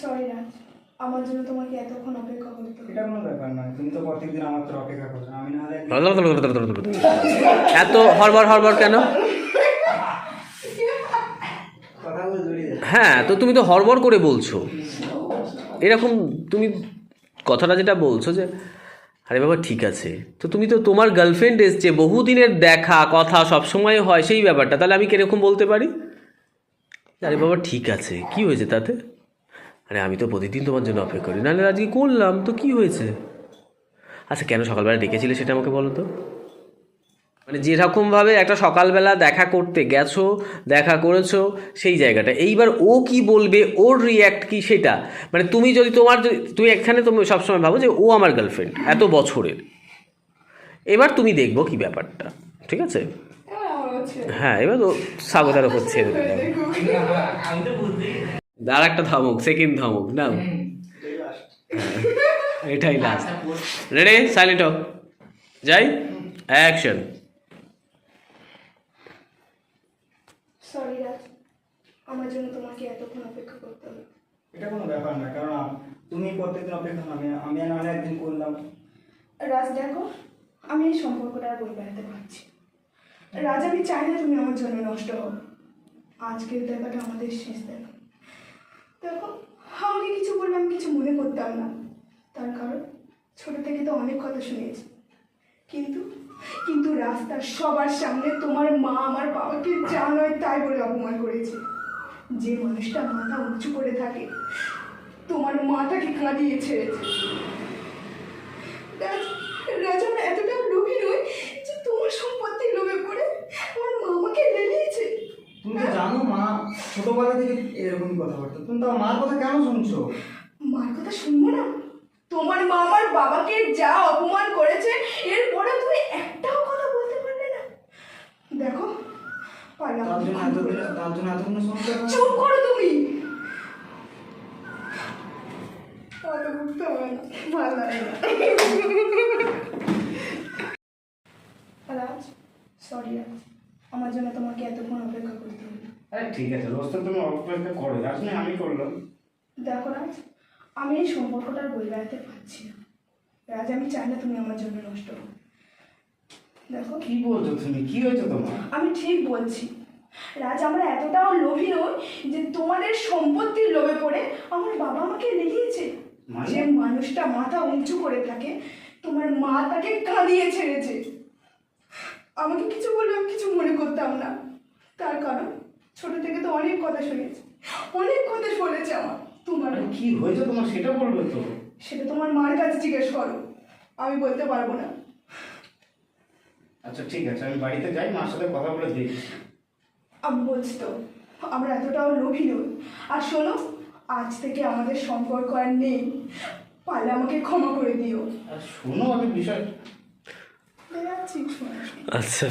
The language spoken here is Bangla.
সরি রাজ আমার জন্য তোমাকে এতক্ষণ অপেক্ষা করতে হলো এটা কোনো ব্যাপার নয়। তুমি তো প্রত্যেকদিন আমার তো অপেক্ষা করছ। আমি না হলে এত হরবর হরবর কেন? হ্যাঁ তো তুমি তো হরবর করে বলছো। এরকম তুমি কথাটা যেটা বলছো যে আরে বাবা ঠিক আছে। তো তুমি তো তোমার গার্লফ্রেন্ড এসছে বহুদিনের দেখা কথা সব সময় হয় সেই ব্যাপারটা। তাহলে আমি কীরকম বলতে পারি? আরে বাবা ঠিক আছে। কি হয়েছে তাতে? আরে আমি তো প্রতিদিন তোমার জন্য অপেক্ষা করি। নাহলে আজকে করলাম তো কি হয়েছে? আচ্ছা কেন সকালবেলা ডেকেছিলে সেটা আমাকে বলো তো। মানে যেরকমভাবে একটা সকালবেলা দেখা করতে গেছো দেখা করেছ সেই জায়গাটা। এইবার ও কি বলবে ওর রিয়্যাক্ট কি সেটা? মানে তুমি যদি তোমার যদি- তুমি এখানে তুমি সবসময় ভাবো যে ও আমার গার্লফ্রেন্ড এত বছরের। এবার তুমি দেখব কি ব্যাপারটা ঠিক আছে? হচ্ছে। হ্যাঁ এবার তো স্বাগতার ওপর ছেড়ে দিলাম দেখো। আর একটা ধমক সেকেন্ড ধমক না? এটাই লাস্ট রেডি সাইলেন্ট হোক যাই অ্যাকশন সরি রাজ। আমার জন্য তোমাকে এতক্ষণ অপেক্ষা করতে হলো এটা কোনো ব্যাপার না কারণ তুমি প্রত্যেকদিন অপেক্ষা করো, আমি আমি না হলে একদিন করলাম। রাজ দেখো আমি এই সম্পর্কটা আর বই বেড়াতে পারছি রাজ আমি চাই না তুমি আমার জন্য নষ্ট হও। আজকের দেখাটা আমাদের শেষ দেখা। দেখো, আমাকে কিছু বললে আমি কিছু মনে করতাম না। তার কারণ, ছোট থেকে তো অনেক কথা শুনেছি। কিন্তু কিন্তু রাস্তার সবার সামনে তোমার মা আমার বাবাকে যা নয় তাই বলে অপমান করেছে। যে মানুষটা মাথা উঁচু করে থাকে, তোমার মাথাকে কাঁদিয়ে ছেড়েছে রাজ রাজ আমরা এতটা লোভী নই যে তোমার সম্পত্তির লোভে পড়ে আমার মা আমাকে লেলিয়েছে তুমি তো জানো মা ছোটবেলা থেকে এরকমই কথা বলতো তুমি তো আমার মার কথা কেন শুনছো? মার কথা শুনব না? তোমার মা আমার বাবাকে যা অপমান করেছে এরপরে তুমি একটাও কথা বলতে পারলে না। দেখো? চুপ করো তুমি! সরি আমার জন্য তোমাকে এতক্ষণ অপেক্ষা করতে হবে। আরে ঠিক আছে রোজ তুমি অপেক্ষা করো আজ না আমি করলাম। দেখো রাজ আমি এই সম্পর্কটা বই বেড়াতে পারছি না। রাজ আমি চাই না তুমি আমার জন্য নষ্ট হও। দেখো। কি বলছো তুমি? কি হয়েছে তোমার? আমি ঠিক বলছি। রাজ আমরা এতটাও লোভী নই যে তোমাদের সম্পত্তির লোভে পড়ে আমার বাবা আমাকে লেগিয়েছে মানে? যে মানুষটা মাথা উঁচু করে থাকে তোমার মা তাকে কাঁদিয়ে ছেড়েছে। আমাকে কিছু বললে আমি কিছু মনে করতাম না। তার কারণ ছোট থেকে তো অনেক কথা শুনেছি। অনেক কথা শুনেছে আমার। তোমার আরে কি হয়েছে তোমার? সেটা বলবে তো। সেটা তোমার মার কাছে জিজ্ঞেস করো। আমি বলতে পারব না। আচ্ছা ঠিক আছে আমি বাড়িতে যাই মার সাথে কথা বলে দেখি আমি বলছি তো আমরা এতটাও লোভী নই। আর শোনো আজ থেকে আমাদের সম্পর্ক আর নেই। পারলে আমাকে ক্ষমা করে দিও। আর শোনো আমি বিষয় আচ্ছা।